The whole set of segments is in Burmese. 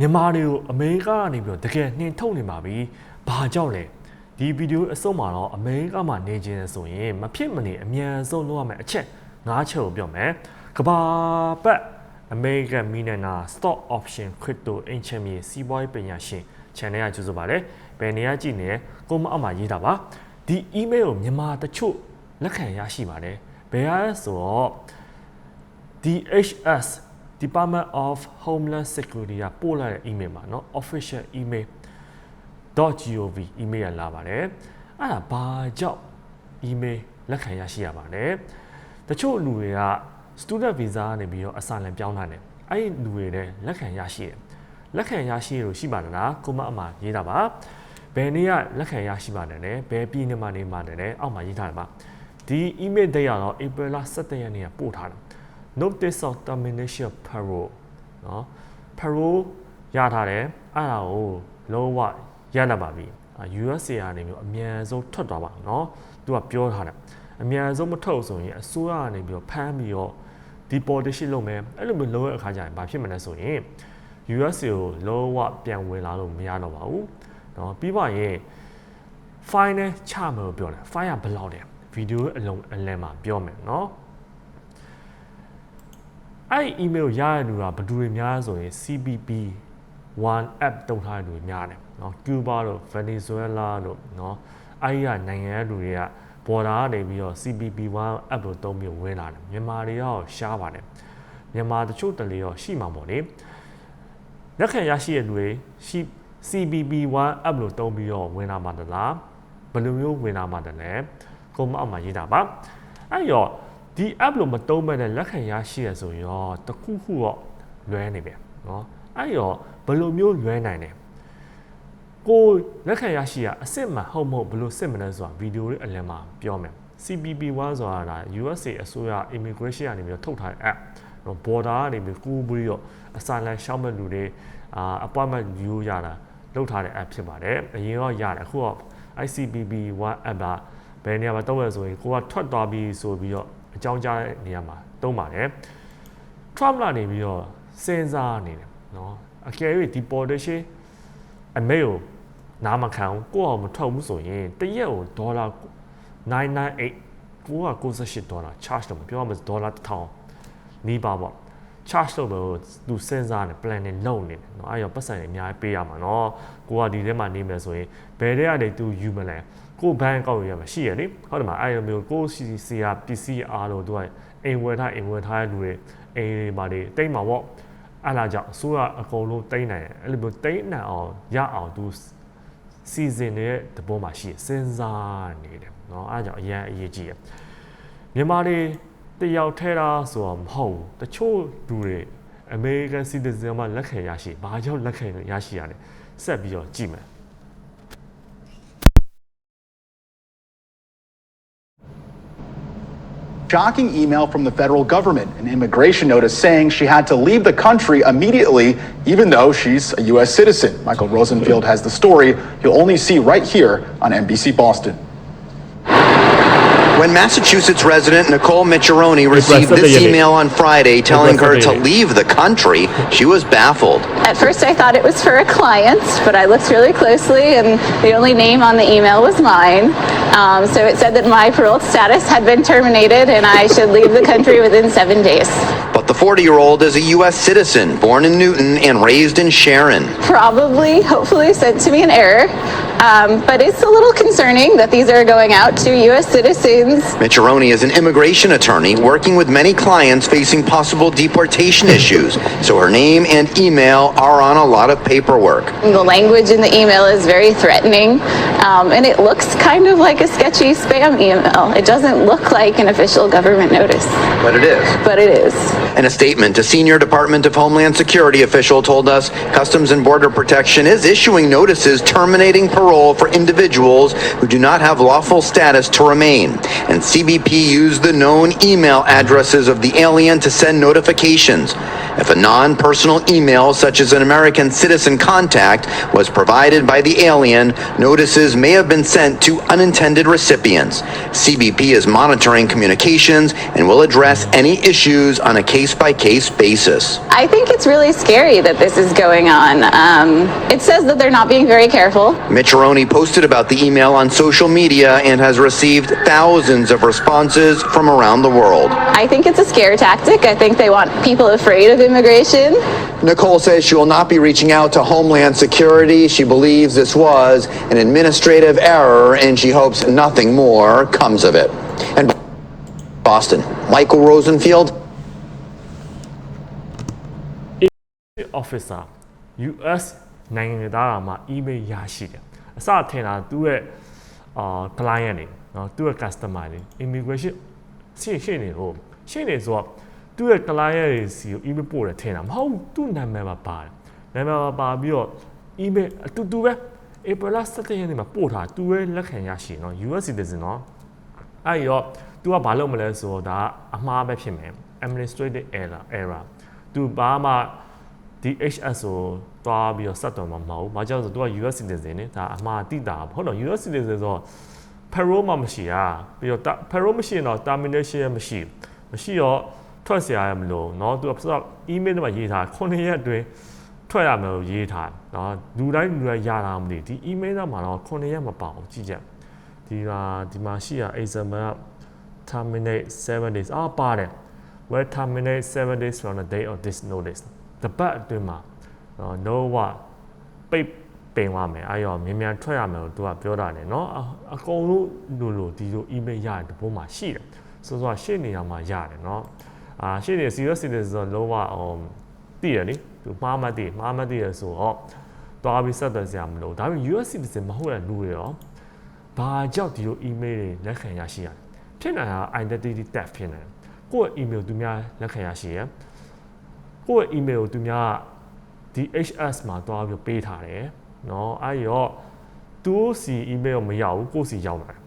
မြန်မာတွေကိုအမေရိကကနေပြီးတော့တကယ်နှင်ထုတ်နေပါပြီ။ဘာကြောင့်လဲ။ဒီဗီဒီယိုအစုံမှာတော့အမေရိကမှာနေခြင်းဆိုရင်မဖြစ်မနေအမြန်ဆုံးလုပ်ရမယ့်အချက်၅ချက်ကိုပြောမယ်။ကဘာပတ် American Minana Stock Option Crypto Ancient မြေစီးပွားရေးပညာရှင် channel ကကြိုးစားပါတယ်။ဘယ်နေရာကြည့်နေလဲကိုမအောက်မှာရေးတာပါ။ဒီ email ကိုမြန်မာတချို့လက်ခံရရှိပါတယ်။ဘယ်ရလဲဆိုတော့ DHS Department of Homeland Security ကပို့လိုက်တဲ့ email မှာเนาะ official email .gov email ကလာပါတယ်အဲ့ဒါဘာကြောင့် email လက်ခံရရှိရပါလဲတချို့လူတွေက student visa ကနေပြီးတော့ asylum ပြောင်းတာတယ်အဲ့ဒီလူတွေလည်းလက်ခံရရှိတယ်လက်ခံရရှိလို့ရှိပါလားကိုမအမှာရေးတာပါဘယ်နေ့ကလက်ခံရရှိပါတယ်လဲဘယ်ပြည်နယ်မှာနေမှာလဲအောက်မှာရေးထားတယ်ပါဒီ email တဲ့ရတော့ April 17ရက်နေ့ကပို့ထားတယ် notice of termination of parole เนาะ parole ရထားတယ်အဲ့ဒါကိုလုံးဝရနိုင်ပါပြီအာ USA ကနေမျိုးအမြန်ဆုံးထွက်သွားပါเนาะသူကပြောထားတယ်အမြန်ဆုံးမထွက်ဆိုရင်အစိုးရကနေပြီးတော့ဖမ်းပြီးတော့ deportation လုပ်မယ်အဲ့လိုမျိုးလုပ်ရတဲ့အခါကျရင်ဘာဖြစ်မလဲဆိုရင် USA ကိုလုံးဝပြန်ဝင်လာလို့မရတော့ပါဘူးเนาะပြီးပါရင် fine နဲ့ချမယ်လို့ပြောတယ် fine ကဘယ်လောက်လဲဗီဒီယိုအလုံးအလန်မှာပြောမယ်เนาะ အဲ့ဒီ email ရရတဲ့လူကဘယ်သူတွေများလဲဆိုရင် CBP 1 app တုံထားတဲ့လူတွေများတယ်เนาะ Cuba တို့ Venezuela တို့เนาะအဲ့ဒီကနိုင်ငံရဲ့လူတွေက border ကနေပြီးတော့ CBP 1 app ကိုတုံးပြီးဝင်လာတယ်မြန်မာတွေရောရှားပါတယ်မြန်မာတချို့တလေရောရှိမှာပေါ့လေလက်ခံရရှိတဲ့လူတွေရှိ CBP 1 app လို့တုံးပြီးတော့ဝင်လာမှာတလားဘယ်လိုမျိုးဝင်လာမှာတလဲကိုမအောက်မှာရေးတာပါအဲ့ရော ဒီ app လို့မတုံးမဲ့နဲ့လက်ခံရရှိရဆိုရင်တော့တခုခုတော့လွဲနေပြန်နော်အဲ့တော့ဘယ်လိုမျိုးလွဲနိုင်လဲကိုလက်ခံရရှိရအစစ်မှန်ဟုတ်မဟုတ်ဘယ်လိုစစ်မှန်လဲဆိုတာဗီဒီယိုလေးအလင်းမှာပြောမယ် CBP1 ဆိုတာ USA အစိုးရ immigration ကနေပြီးတော့ထုတ်ထားတဲ့ app နော် border ကနေပြီးကူးပြီးတော့ asylum ရှောက်မဲ့လူတွေအာ appointment ယူရတာလုပ်ထားတဲ့ app ဖြစ်ပါတယ်အရင်ကရတယ်အခုက ICBB1 app ကဘယ်နေရာမှာတော့ရဆိုရင်ကိုကထွက်သွားပြီးဆိုပြီးတော့ အကြောင်းကြားတဲ့နေရာမှာတုံးပါတယ် Trump လာနေပြီးတော့စဉ်းစားနေတယ်နော်အကယ်၍ deportation အမေကိုနားမခံဘူးကိုယ့်အောင်မထုတ်ဘူးဆိုရင်တရက်ကိုဒေါ်လာ998 998ဒေါ်လာ charge တော့မပြောရမစဒေါ်လာ1000နီးပါပေါ့ charge တော့ဘယ်သူစဉ်းစားနေ plan နဲ့လုပ်နေတယ်เนาะအဲ့ရောပတ်စံတွေအများကြီးပေးရမှာเนาะကိုကဒီထဲမှာနေမယ်ဆိုရင်ဘယ်ထဲကနေသူယူမလဲကိုဘန်းကောက်ရရမှာရှိရလေဟုတ်တယ်မအဲ့လိုမျိုးကိုစီစီယာပစ္စည်းအားလို့သူကအိမ်ဝယ်ထားအိမ်ဝယ်ထားတဲ့လူတွေအိမ်တွေပါတွေတိတ်မှာပေါ့အဲ့လာကြောင့်အစိုးရအကုန်လုံးတိတ်နိုင်တယ်အဲ့လိုမျိုးတိတ်နိုင်အောင်ရအောင်သူစီစဉ်နေတဲ့တဘောမှာရှိစဉ်းစားနေတယ်เนาะအဲ့ဒါကြောင့်အရင်အရေးကြီးရမြန်မာတွေ တယောက်ထဲတာဆိုတော့မဟုတ်ဘူးတချို့လူတွေ American citizen မှာလက်ခံရရှိဘာကြောင့်လက်ခံရရှိရလဲဆက်ပြီးတော့ကြည့်မယ် shocking email from the federal government, an immigration notice saying she had to leave the country immediately, even though she's a U.S. citizen. Michael Rosenfield has the story you'll only see right here on NBC Boston. When Massachusetts resident Nicole Micharoni Yes, received this email on Friday telling her to leave the country, she was baffled. At first, I thought it was for a client, but I looked really closely, and the only name on the email was mine. Um, so it said that my parole status had been terminated and I should leave the country within seven days. The 40 year old is a U.S. citizen, born in Newton and raised in Sharon. Probably, hopefully, sent to me in error. Um, but it's a little concerning that these are going out to U.S. citizens Micharoni is an immigration attorney working with many clients facing possible deportation issues, so her name and email are on a lot of paperwork. The language in the email is very threatening, um, and it looks kind of like a sketchy spam email. It doesn't look like an official government notice, But it is. but it is. In a statement, a senior Department of Homeland Security official told us Customs and Border Protection is issuing notices terminating parole for individuals who do not have lawful status to remain. And CBP used the known email addresses of the alien to send notifications. If a non personal email, such as an American citizen contact, was provided by the alien, notices may have been sent to unintended recipients. CBP is monitoring communications and will address any issues on a case case by case basis. I think it's really scary that this is going on. Um, it says that they're not being very careful. Mitcheroni posted about the email on social media and has received thousands of responses from around the world. I think it's a scare tactic. I think they want people afraid of immigration. Nicole says she will not be reaching out to Homeland Security. She believes this was an administrative error and she hopes nothing more comes of it. And Boston, Michael Rosenfield, officer US နိုင်ငံသားကမှ email ရရှိတယ်အစထင်တာသူ့ရဲ့အာ client တွေနော်သူ့ရဲ့ customer တွေ immigration ရှင်းရှင်းနေလို့ရှင်းနေဆိုတော့သူ့ရဲ့ client တွေစီကို email ပို့တယ်ထင်တာမဟုတ်ဘူးသူ့နာမည်မှာပါတယ်နာမည်မှာပါပြီးတော့ email အတူတူပဲ April 17ရက်နေ့မှာပို့ထားသူရဲ့လက်ခံရရှိနော် US citizen နော်အဲ့ဒီတော့ तू ကဘာလုပ်မလဲဆိုတော့ဒါကအမှားပဲဖြစ်မယ် administrative error error तू ဘာမှ DHS ကိုတွားပြီးတော့ဆက်တော်မှာမဟုတ်ဘူး။ဘာကြောင့်လဲဆိုတော့ तू က US citizen နဲ့ဒါအမှားတိတာဟုတ်တော့ US citizen ဆိုတော့ parole မှမရှိတာပြီးတော့ ta- parole မရှိရင်တော့ termination ရမရှိဘူးမရှိတော့ထွက်เสียရမလို့เนาะ तू ကဆိုတော့ email ထဲမှာရေးထား9ရက်အတွင်းထွက်ရမယ်လို့ရေးထားเนาะလူတိုင်းလူတိုင်းရတာမသိဘူးဒီ email ထဲမှာတော့9ရက်မပါဘူးကြည့်ကြဒီမှာဒီမှာရှိရ example က terminate 7 days အာပါတယ် will terminate 7 days from the date of this notice တပတ်အတွင်းမှာနော် no ဝပိတ်ပင်သွားမယ်အဲ့ရောမြန်မြန်ထွက်ရမယ်လို့သူကပြောတာလေနော်အအကုန်လုံးလိုလိုဒီလို email ရတယ်ဒီဘုံမှာရှိတယ်ဆိုတော့ရှေ့နေရမှာရတယ်နော်အာရှေ့နေ serious citizen ဆိုတော့လုံးဝဟိုတည်ရလေသူမှားမှတ်တည်မှားမှတ်တည်ရဆိုတော့တွားပြီးဆက်သွယ်စရာမလိုဒါပေမဲ့ US citizen မဟုတ်တဲ့လူတွေရောဘာကြောင့်ဒီလို email တွေလက်ခံရရှိရလဲဖြစ်နိုင်တာ identity theft ဖြစ်နေတယ်ကိုယ့်ရဲ့ email သူများလက်ခံရရှိရယ် ကိုယ့်ရဲ့ email ကိုသူများ DHS မှာတွားပြီးပေးထားတယ်เนาะအဲ့ဒီတော့သူစီ email မရောက်ဘူးကိုယ့်စီရောက်လာတယ်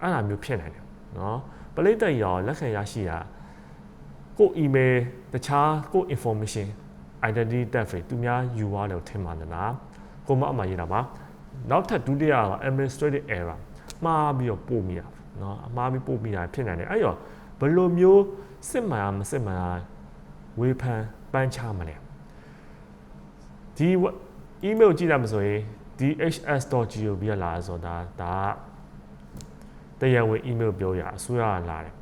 အဲ့လိုမျိုးဖြစ်နိုင်တယ်เนาะပလိတ်တက်ရောလက်ခံရရှိတာကိုယ့် email တခြားကိုယ့် information identity theft တွေသူများယူသွားတယ်လို့ထင်ပါသလားကိုမအမှရေးတာပါနောက်ထပ်ဒုတိယက administrative error မှားပြီးတော့ပို့မိတာเนาะအမှားပြီးပို့မိတာဖြစ်နိုင်တယ်အဲ့တော့ဘယ်လိုမျိုးစစ်မှန်အောင်မစစ်မှန်အောင်ဝေဖန် ပန်းချမလဲဒီ email ကြည့်လိုက်မဆိုရင် dhs.gov ရလာဆိုတော့ဒါဒါတရားဝင် email ပြောရအစိုးရကလာတယ်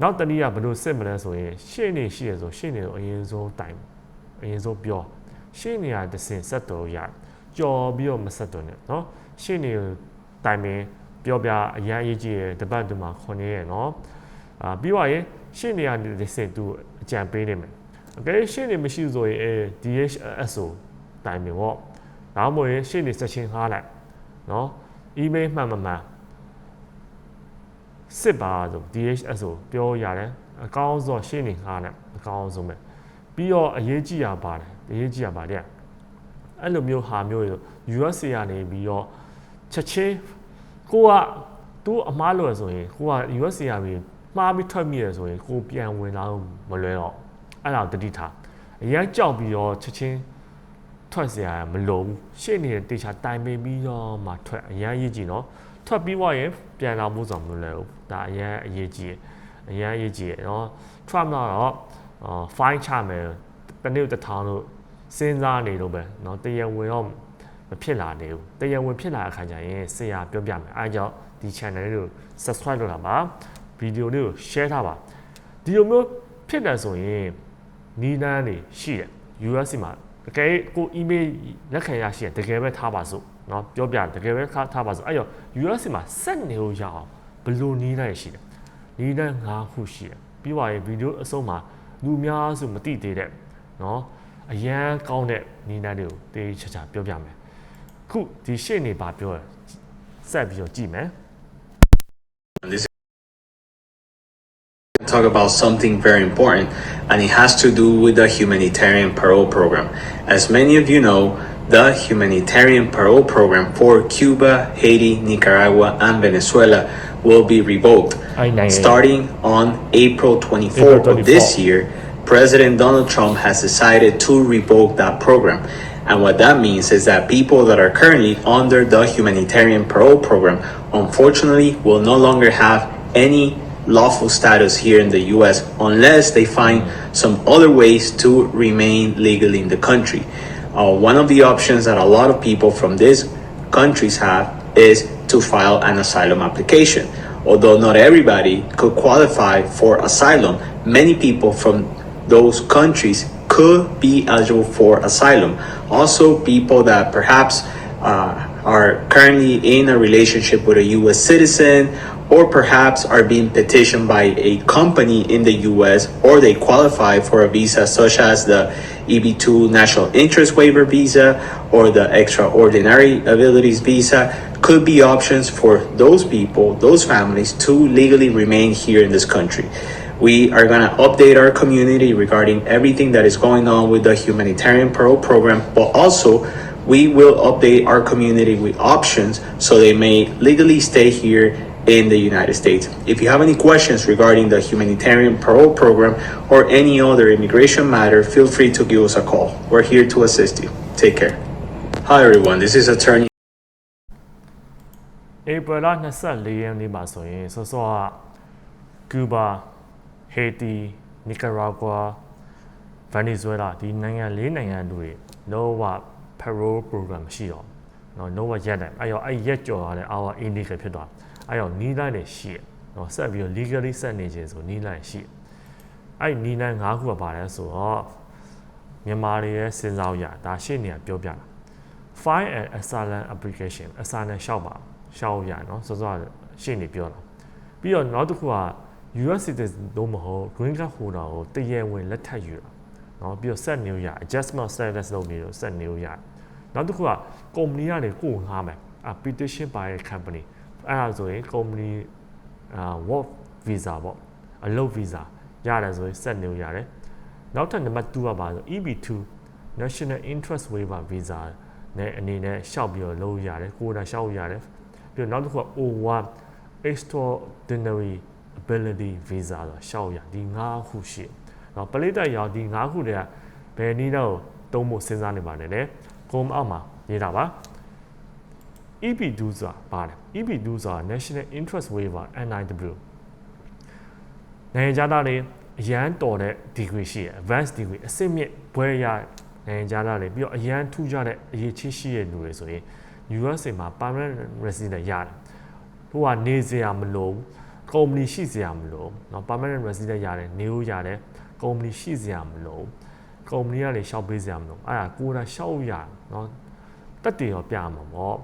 နောက်တနည်းကဘယ်လိုစစ်မလဲဆိုရင်ရှေ့နေရှိရဆိုရှေ့နေကိုအရင်ဆုံးတိုင်အရင်ဆုံးပြောရှေ့နေကတစ်စင်ဆက်တော်ရကြော်ပြီးတော့မဆက်တော်နဲ့เนาะရှေ့နေကိုတိုင်ပင်ပြောပြအရန်အရေးကြီးတယ်တပတ်တူမှာ9ရက်เนาะအာပြီးတော့ရင်ရှေ့နေကတစ်စင်သူအကြံပေးနေမယ် အကယ်ရှင်းနေမရှိဆိုရင်အဲ DHS တိုင်ပင်ပေါ့ဒါမှမဟုတ်ရှင်းနေဆက်ချင်းဟားလိုက်နော်အီးမေးလ်မှန်မှန်စစ်ပါဆို DHS ကိုပြောရတယ်အကောင်းဆုံးရှင်းနေဟားတယ်အကောင်းဆုံးပဲပြီးတော့အရေးကြီးရပါတယ်အရေးကြီးရပါတဲ့အဲ့လိုမျိုးဟာမျိုးတွေ US ကနေပြီးတော့ချက်ချင်းကိုကသူ့အမားလို့ဆိုရင်ကိုက US ကနေမှားပြီးထွက်မိရဆိုရင်ကိုပြန်ဝင်လာမလွယ်တော့ အဲ့ဒါကိုတတိထားအရင်ကြောက်ပြီးတော့ချက်ချင်းထွက်เสียမလိုဘူးရှေ့နေတဲ့တေချာတိုင်ပင်ပြီးတော့မှထွက်အရင်ရေးကြည့်နော်ထွက်ပြီးွားရင်ပြန်လာမှုဆောင်မလွယ်ဘူးဒါအရင်အရေးကြီးအရင်အရေးကြီးเนาะ Trump တော့အာ fine ချမယ်တနေ့တစ်ထောင်လို့စဉ်းစားနေလို့ပဲเนาะတရားဝင်တော့မဖြစ်လာနေဘူးတရားဝင်ဖြစ်လာတဲ့အခါကျရင်ဆရာပြောပြမယ်အဲဒါကြောင့်ဒီ channel လေးကို subscribe လုပ်တာပါဗီဒီယိုလေးကို share ထားပါဒီလိုမျိုးဖြစ်တယ်ဆိုရင် နီးနန်းတွေရှိတယ် US မှာတကယ်ကို email လက်ခံရရှိတယ်တကယ်ပဲထားပါစို့เนาะပြောပြတကယ်ပဲထားပါစို့အဲ့တော့ US မှာစက်နေလို့ရအောင်ဘယ်လိုနီးနန်းရှိတယ်နီးနန်း၅ခုရှိတယ်ပြီးပါရင်ဗီဒီယိုအဆုံးမှာလူများစုမသိသေးတဲ့เนาะအရန်ကောင်းတဲ့နီးနန်းတွေကိုတေးချာချာပြောပြမယ်ခုဒီရှေ့နေပါပြောရဆက်ပြီးတော့ကြည့်မယ် talk about something very important, and it has to do with the humanitarian parole program. As many of you know, the humanitarian parole program for Cuba, Haiti, Nicaragua, and Venezuela will be revoked. Ay, nay, ay. Starting on April 24th April of this year, President Donald Trump has decided to revoke that program. And what that means is that people that are currently under the humanitarian parole program, unfortunately, will no longer have any lawful status here in the US unless they find some other ways to remain legally in the country. Uh, one of the options that a lot of people from these countries have is to file an asylum application. Although not everybody could qualify for asylum, many people from those countries could be eligible for asylum. Also, people that perhaps uh, are currently in a relationship with a US citizen or perhaps are being petitioned by a company in the US or they qualify for a visa such as the EB2 National Interest Waiver Visa or the Extraordinary Abilities Visa could be options for those people, those families to legally remain here in this country. We are going to update our community regarding everything that is going on with the humanitarian parole program, but also we will update our community with options so they may legally stay here in the United States. If you have any questions regarding the humanitarian parole program or any other immigration matter, feel free to give us a call. We're here to assist you. Take care. Hi everyone, this is attorney ဧပြီလ24ရက်နေ့မှာဆိုရင်စောစောကကျူဘာဟေတီနီကာရာဂွာဗန်နီဇွဲလားဒီနိုင်ငံလေးနိုင်ငံတွေလောဝ parole program မရှိတော့နော်လောဝရက်တယ်အဲ့ရောအဲ့ရက်ကြော်ရတဲ့ our illegal ဖြစ်သွားအဲ့ရောနီးလိုက်တယ်ရှိရနော်ဆက်ပြီးတော့ legally ဆက်နေခြင်းဆိုနီးလိုက်ရှိအဲ့နီးလိုက်၅ခုကပါတယ်ဆိုတော့မြန်မာတွေရဲ့စဉ်းစားရဒါရှင်းနေတာပြောပြတာ file and asylum application asylum ရှောက်ပါရှောက်ရနော်စောစောရှင်းနေပြောတာပြီးတော့နောက်တစ်ခုက US citizen လို့မဟုတ် green card holder ကိုတရဝင်လက်ထပ်ယူတာနော်ပြီးတော့ set new ရ adjustment status လုပ်နေလို့ set new ရ နောက်တစ်ခုက company ကနေကိုယ်ငှားမယ်အ petition by a company အဲ့ဒါဆိုရင် company အာ work visa ပေါ့အလုပ် visa ရတယ်ဆိုရင် set new ရတယ်နောက်ထပ်နံပါတ်2ကပါဆို EB2 National Interest Waiver Visa နဲ့အနေနဲ့ရှောက်ပြီးတော့လုပ်ရတယ်ကိုယ်တိုင်ရှောက်ရတယ်ပြီးတော့နောက်တစ်ခုက O1 Extraordinary Ability Visa ဆိုရှောက်ရဒီ၅ခုရှိတယ်။နော်ပလိတိုက်ရောက်ဒီ၅ခုတည်းကဘယ်နည်းတော့တုံးဖို့စဉ်းစားနေပါနဲ့လေ။ ကုန်းအောက်မှာရေးတာပါ။ EB2 ဆိုတာပါတယ်။ EB2 ဆိုတာ National Interest Waiver NIW နိုင်ငံခြားသားတွေအရန်တော်တဲ့ degree ရှိရယ် advanced degree အစစ်မြင့်ဘွဲရနိုင်ငံခြားသားတွေပြီးတော့အရန်ထူးခြားတဲ့အရေးချင်းရှိတဲ့လူတွေဆိုရင် USA မှာ permanent resident ရတယ်ဟိုကနေစရာမလိုကုမ္ပဏီရှိစရာမလိုเนาะ permanent resident ရတယ်နေလို့ရတယ်ကုမ္ပဏီရှိစရာမလို ကုမ္ပဏီကလည်းရှောက်ပေးစရာမလိုအဲ့ဒါကိုယ်တိုင်ရှောက်ရเนาะတက်တည်ရောပြမှာပေါ့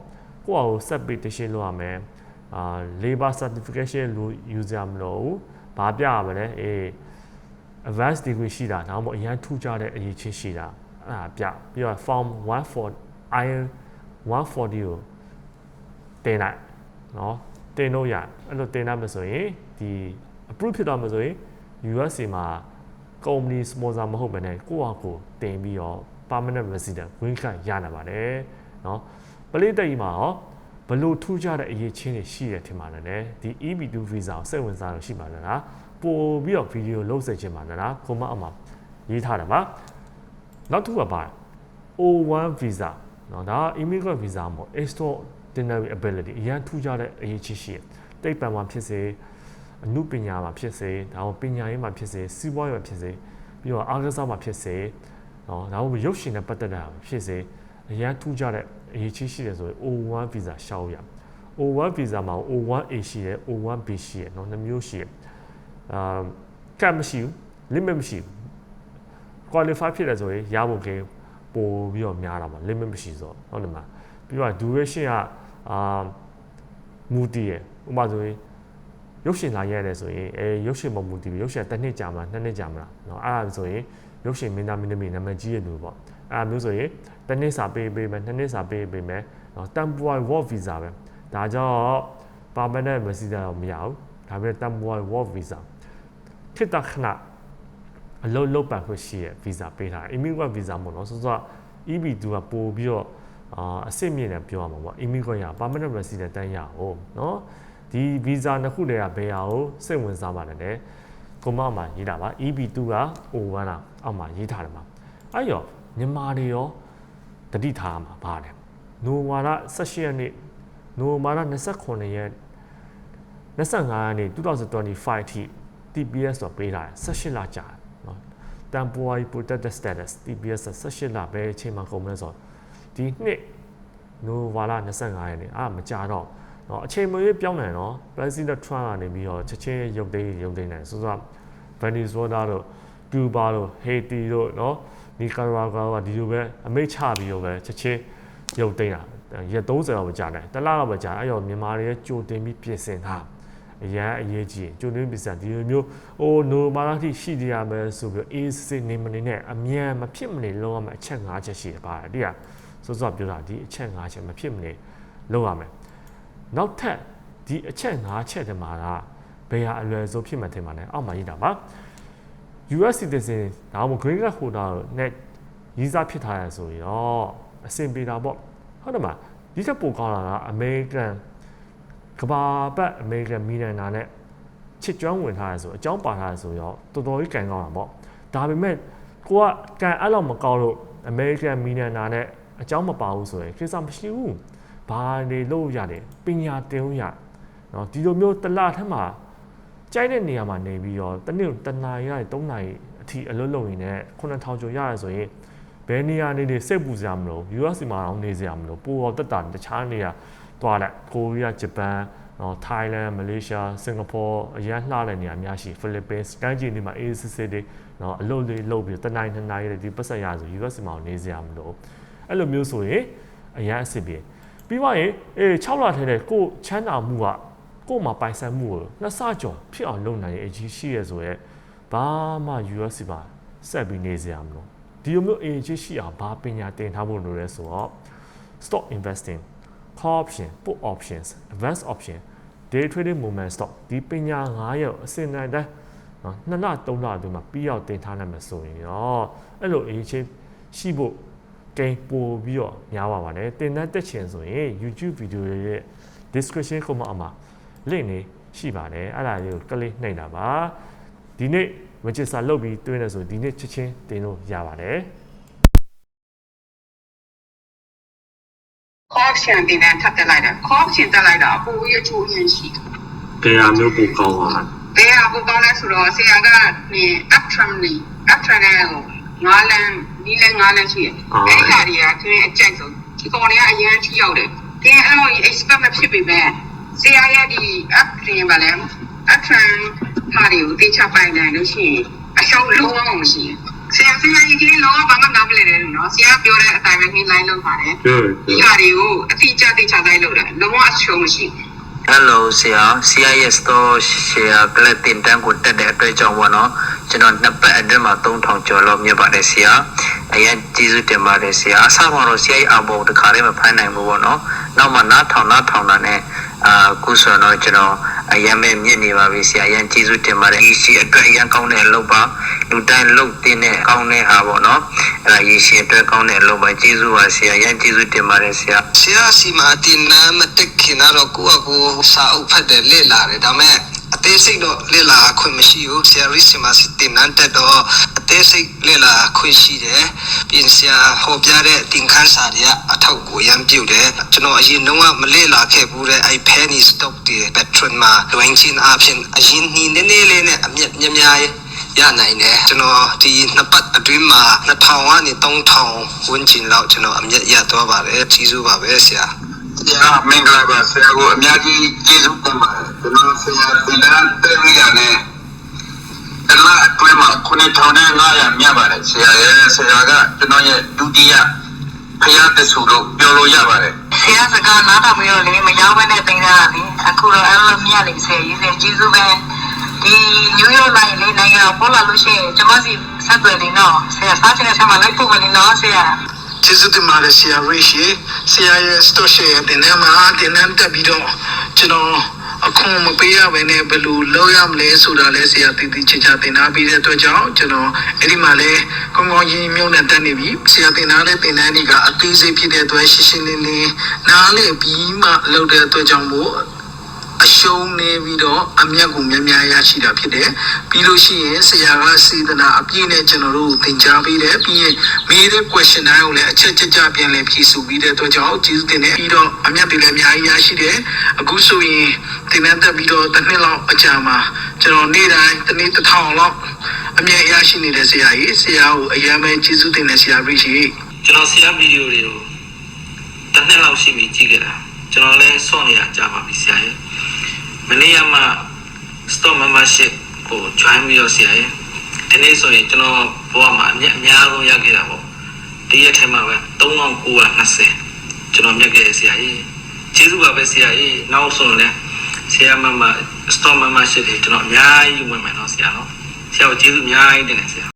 ကိုယ့်အကို set petition လုပ်ရမယ်အာ labor certification လို့ use ရမလို့ဘာပြရမလဲအေး advanced degree ရှိတာဒါမှမဟုတ်အရန်ထူးခြားတဲ့အရေးချင်းရှိတာအဲ့ဒါပြပြီးတော့ form 140 iron 140ကိုတင်လိုက်เนาะတင်လို့ရအဲ့လိုတင်လိုက်မှဆိုရင်ဒီ approve ဖြစ်တော့မှဆိုရင် USA မှာ company sponsor မဟုတ်ဘဲနဲ့ကိုယ့်ဟာကိုယ်တင်ပြီးတော့ permanent resident green card ရနိုင်ပါတယ်เนาะပလိတိတ်မှာရောဘလို့ထူးခြားတဲ့အရေးချင်းတွေရှိတယ်ထင်ပါတယ်လေဒီ EB2 visa ကိုစိတ်ဝင်စားလို့ရှိပါလားပို့ပြီးတော့ဗီဒီယိုလုပ်စေချင်ပါလား comment အောက်မှာရေးထားတယ်ပါနောက်တစ်ခုကပါ O1 visa เนาะဒါက immigrant visa မဟုတ် extraordinary ability အရန်ထူးခြားတဲ့အရေးကြီးရှိတယ်တိတ်ပံမှာဖြစ်စေ အမှုပညာမှာဖြစ်စေဒါမှပညာရေးမှာဖြစ်စေစီးပွားရေးမှာဖြစ်စေပြီးတော့အားကစားမှာဖြစ်စေနော်ဒါမှမဟုတ်ရုပ်ရှင်နဲ့ပတ်သက်တာဖြစ်စေအရန်ထူးကြတဲ့အရေးကြီးရှိတယ်ဆိုရင် O1 visa ရှောက်ရ O1 visa မှာ O1A ရှိတယ် O1B ရှိတယ်နော်နှစ်မျိုးရှိတယ်အာကတ်မရှိဘူး limit မရှိဘူး qualify ဖြစ်တယ်ဆိုရင်ရဖို့ကပို့ပြီးတော့များတာပေါ့ limit မရှိဆိုတော့ဟုတ်တယ်မလားပြီးတော့ duration ကအာမူတည်ရဥပမာဆိုရင် ရုပ်ရှင်လာရတယ်ဆိုရင်အဲရုပ်ရှင်မမူတည်ဘူးရုပ်ရှင်တစ်နှစ်ကြာမလားနှစ်နှစ်ကြာမလားเนาะအဲ့ဒါဆိုရင်ရုပ်ရှင်မင်းသားမင်းသမီးနာမည်ကြီးရလို့ပေါ့အဲ့ဒါမျိုးဆိုရင်တစ်နှစ်စာပေးပေးမယ်နှစ်နှစ်စာပေးပေးမယ်เนาะ temporary work visa ပဲဒါကြောင့် permanent resident တော့မရဘူးဒါပေမဲ့ temporary work visa ခေတ္တခဏအလုပ်လုပ်ပါခွင့်ရှိရဲ့ visa ပေးထားတယ် immigrant visa မို့နော်ဆိုတော့ EB2 ကပို့ပြီးတော့အာအစစ်မြင့်တယ်ပြောရမှာပေါ့ immigrant ရ permanent resident တန်းရအောင်နော် ဒီ visa နှစ်ခုတည်းကဘယ်ဟာကိုစိတ်ဝင်စားပါလဲတဲ့ကိုမမှာရေးတာပါ EB2 က O1 လားအောက်မှာရေးထားတယ်မှာအဲ့ရောမြန်မာတွေရောတတိထားမှာပါတယ်နိုဝါရ18ရက်နေ့နိုဝါရ29ရက်25ရက်နေ့2025ထိ TPS တော့ပေးတာ18လကြာတယ်နော် temporary protected status TPS 18လပဲအချိန်မှာကုန်မလဲဆိုတော့ဒီနှစ်နိုဝါလာ25ရက်နေ့အာမကြာတော့ နော်အချိန်မရွေးပြောင်းနိုင်တော့ President Trump ကနေပြီးတော့ချက်ချင်းရုပ်သိမ်းရုပ်သိမ်းနိုင်ဆိုတော့ Venezuela တို့ကျူဘာတို့ Haiti တို့နော် Nicaragua ကဒီလိုပဲအမိတ်ချပြီးတော့ပဲချက်ချင်းရုပ်သိမ်းတာရက်30လောက်မကြာနိုင်တလားလောက်မကြာအဲ့တော့မြန်မာတွေကြိုတင်ပြီးပြင်ဆင်တာအရန်အရေးကြီးရင်ကြိုတင်ပြင်ဆင်ဒီလိုမျိုးအိုနိုမာလာတိရှိကြရမယ်ဆိုပြီးအေးစစ်နေမနေနဲ့အမြန်မဖြစ်မနေလုံးရမယ်အချက်၅ချက်ရှိတယ်ပါတယ်တိရစောစောပြောတာဒီအချက်၅ချက်မဖြစ်မနေလုံးရမယ် နောက်ထပ်ဒီအချက်၅ချက်တည်းမှာကဘယ်ဟာအလွယ်ဆုံးဖြစ်မှထင်ပါလဲအောက်မှာရေးတာပါ US citizen ဒါမှမဟုတ် green card holder နဲ့ရီးစားဖြစ်ထားရဆိုရင်တော့အဆင်ပြေတာပေါ့ဟုတ်တယ်မလားဒီချက်ပိုကောင်းတာက American ကဘာပတ် American မီလန်နာနဲ့ချစ်ကျွမ်းဝင်ထားရဆိုအကြောင်းပါထားရဆိုရောတော်တော်ကြီးကန်ကောင်းတာပေါ့ဒါပေမဲ့ကိုကကန်အဲ့လောက်မကောင်းလို့ American မီလန်နာနဲ့အကြောင်းမပါဘူးဆိုရင်ကိစ္စမရှိဘူး ဘာနေလို့ရတယ်ပညာတင်လို့ရနော်ဒီလိုမျိုးတစ်လထက်မှာကြိုက်တဲ့နေရာမှာနေပြီးတော့တစ်နေ့တစ်နာရီကနေ3နာရီအထိအလုပ်လုပ်ရင်လည်း9000ကျော်ရတယ်ဆိုရင်ဘယ်နေရာနေနေစိတ်ပူစရာမလို US မှာတော့နေစရာမလိုပိုတော့တက်တာတခြားနေရာသွားလိုက်ကိုရီးယားဂျပန်နော်ထိုင်းလန်မလေးရှားစင်ကာပူအရန်လှတဲ့နေရာအများရှိဖိလစ်ပင်းတိုင်းပြည်တွေမှာအေးစစ်စစ်တွေနော်အလုပ်လေးလုပ်ပြီးတနိုင်နှစ်နိုင်တွေဒီပတ်ဆက်ရဆို US မှာနေစရာမလိုအဲ့လိုမျိုးဆိုရင်အရန်အဆင်ပြေ ပြီးသွားရင်အေး6လထဲတဲ့ကိုချမ်းသာမှုကကို့မှာပိုင်ဆိုင်မှုကိုနှစ်ဆကျော်ဖြစ်အောင်လုပ်နိုင်ရဲ့အကြီးရှိရဲဆိုရဲဘာမှ US ပါဆက်ပြီးနေစရာမလိုဒီလိုမျိုးအကြီးရှိအောင်ဘာပညာသင်ထားဖို့လိုလဲဆိုတော့ stock investing call option put options advance option day trading movement stock ဒီပညာ9ရက်အစဉ်တိုင်းတိုင်းနော်နှစ်လသုံးလအတွင်းမှာပြီးအောင်သင်ထားနိုင်မယ်ဆိုရင်ရောအဲ့လိုအကြီးချင်းရှိဖို့ ကိန်းပို့ပြီးတော့များပါပါတယ်သင်တန်းတက်ချင်ဆိုရင် YouTube video ရဲ့ description ခုမှအမှာ link နေရှိပါတယ်အဲ့ဒါလေးကိုကလစ်နှိပ်တာပါဒီနေ့ register လုပ်ပြီးတွင်းနေဆိုဒီနေ့ချက်ချင်းတင်လို့ရပါတယ် option တင်တဲ့ထပ်တက်လိုက်တာ option တက်လိုက်တာအပူရချိုးရင်ရှိတယ်ကြရာမျိုးပိုကောင်းပါလား။ဘယ်ဟာကိုကောင်းလဲဆိုတော့ဆရာကနေ uptram နေ uptram နဲ့ဟိုငါးလမ်း နီးလမ်းငါးလမ်းရှိတယ်။အဲဒီခါတွေကသူရဲ့အကြိုက်ဆုံးဒီကောင်တွေကအရင်ထိရောက်တယ်။ဒီအဲ့လို expect မဖြစ်ပေမဲ့ဆရာရဲ့ဒီ up တင်ပါလဲ uptram ဟာတွေကိုတေချပိုင်နိုင်လို့ရှိရင်အရှုံးလုံးဝမရှိဘူး။ဆရာဆရာကြီးကလုံးဝဘာမှနားမလည်တယ်နော်။ဆရာပြောတဲ့အတိုင်းပဲ headline လုပ်ပါတယ်။ဒီဟာတွေကိုအတိအကျသိချတိုင်းလုပ်တယ်လုံးဝအရှုံးမရှိဘူး Hello ဆရာ CIS store share ကလပ်တင်တန်းကိုတက်တဲ့အတွက်ကြောင့်ပေါ့နော်ကျွန်တော်နှစ်ပတ်အတွင်းမှာ3000ကျော်လောက်မြတ်ပါတယ်ဆရာအရင်ကျေးဇူးတင်ပါတယ်ဆရာအစမှာတော့ဆရာကြီးအဘောတခါလေးမဖိုင်းနိုင်ဘူးပေါ့နော်နောက်မှနားထောင်နားထောင်တာနဲ့အာခုဆိုတော့ကျွန်တော် အရင်မဲ့မြင့်နေပါပြီဆရာအရင်ကျေးဇူးတင်ပါတယ်ဒီစီအတွက်အရင်ကောင်းတဲ့အလုပ်ပါလူတိုင်းလုပ်တင်တဲ့ကောင်းတဲ့ဟာပေါ့နော်အဲ့ဒါရေရှည်အတွက်ကောင်းတဲ့အလုပ်ပါကျေးဇူးပါဆရာအရင်ကျေးဇူးတင်ပါတယ်ဆရာဆရာစီမာတင်နာမတက်ခင်တော့ကိုယ့်အကိုစာအုပ်ဖတ်တယ်လေ့လာတယ်ဒါပေမဲ့အသေးစိတ်တော့လေ့လာခွင့်မရှိဘူးဆရာရီစီမာစတင်နန်းတက်တော့အ သေးစိတ်လေ့လာခွင့်ရှိတယ်ပြင်ဆရာဟောပြတဲ့တင်ခန်းစာတွေကအထောက်ကိုရမ်းပြုတ်တယ်ကျွန်တော်အရင်တော့မလေ့လာခဲ့ဘူးတဲ့အဲ့ penny stock တွေ patron မှာလွင်ချင်းအဖြစ်အရင်နီးနေနေလေးနဲ့အမြက်များများရနိုင်တယ်ကျွန်တော်ဒီနှစ်ပတ်အတွင်းမှာ2000ကနေ3000ဝန်းကျင်လောက်ကျွန်တော်အမြက်ရသွားပါတယ်ကြီးစုပါပဲဆရာဆရာမင်္ဂလာပါဆရာကိုအများကြီးကျေးဇူးတင်ပါတယ်ကျွန်တော်ဆရာဒီလန်တဲ့ရနဲ့ အလားကလမ9500မြတ်ပါတယ်ဆရာရဲ့ဆရာကကျွန်တော်ရဲ့ဒုတိယဖျားတဆူလို့ပြောလို့ရပါတယ်ဆရာစကားနားထောင်ပြီးတော့လေမရောက်ဘဲနဲ့တင်တာလေအခုတော့အဲ့လိုမြတ်နေဆရာကြီးဆရာကျေးဇူးပဲဒီနယူးယောက်နိုင်လေနိုင်ငံပေါ်လာလို့ရှိရင်ကျွန်မစီဆက်သွယ်နေတော့ဆရာစားချင်တဲ့ဆက်မှာလိုက်ပို့မနေတော့ဆရာကျေးဇူးတင်ပါတယ်ဆရာရိရှိဆရာရဲ့ store share တင်နေမှာတင်နေတက်ပြီးတော့ကျွန်တော် အခုမပေးရဘဲနဲ့ဘယ်လိုလုပ်ရမလဲဆိုတာလဲဆရာတည်တည်ချာချာတင်ထားပြီးတဲ့အတွက်ကြောင့်ကျွန်တော်အဲ့ဒီမှာလဲကောင်းကောင်းကြီးမြုံနဲ့တက်နေပြီဆရာတင်ထားတဲ့တင်တန်းတွေကအသေးစိတ်ဖြစ်တဲ့အတွက်ရှင်းရှင်းလင်းလင်းနားလည်ပြီးမှလုပ်တဲ့အတွက်ကြောင့်မို့အရှုံးနေပြီးတော့အမျက်ကိုများများရရှိတာဖြစ်တယ်ပြီးလို့ရှိရင်ဆရာကစေတနာအပြည့်နဲ့ကျွန်တော်တို့ကိုသင်ကြားပေးတယ်ပြီးရင်မေးတဲ့ question တိုင်းကိုလည်းအချက်ကြကြပြန်လည်ဖြေဆိုပြီးတဲ့အတွက်ကြောင့်ကျေးဇူးတင်တယ်ပြီးတော့အမျက်တွေလည်းအများကြီးရရှိတယ်အခုဆိုရင် သင်တန်းတက်ပြီးတော့တစ်နှစ်လောက်အကြာမှာကျွန်တော်နေ့တိုင်းတစ်နေ့တစ်ထောင်လောက်အမျက်ရရှိနေတဲ့ဆရာကြီးဆရာကိုအရင်ပဲကျေးဇူးတင်တယ်ဆရာပြည့်ရှိကျွန်တော်ဆရာဗီဒီယိုတွေကိုတစ်နှစ်လောက်ရှိပြီကြည့်ခဲ့တာကျွန်တော်လည်းစောင့်နေတာကြာပါပြီဆရာရဲ့မနေ့ကမှ store membership ကို join ပြီးတော့ဆရာရဲ့ဒီနေ့ဆိုရင်ကျွန်တော်ဘဝမှာအမြတ်အများဆုံးရခဲ့တာပေါ့ဒီရက်ထဲမှာပဲ3920ကျွန်တော်မြတ်ခဲ့ရဆရာကြီးကျေးဇူးပါပဲဆရာကြီးနောက်ဆိုရင်လည်း ဆရာမမ store membership တွေကျွန်တော်အများကြီးဝင်မယ်နော်ဆရာနော်ဆရာကိုကျေးဇူးအများကြီးတင်တယ်ဆရာ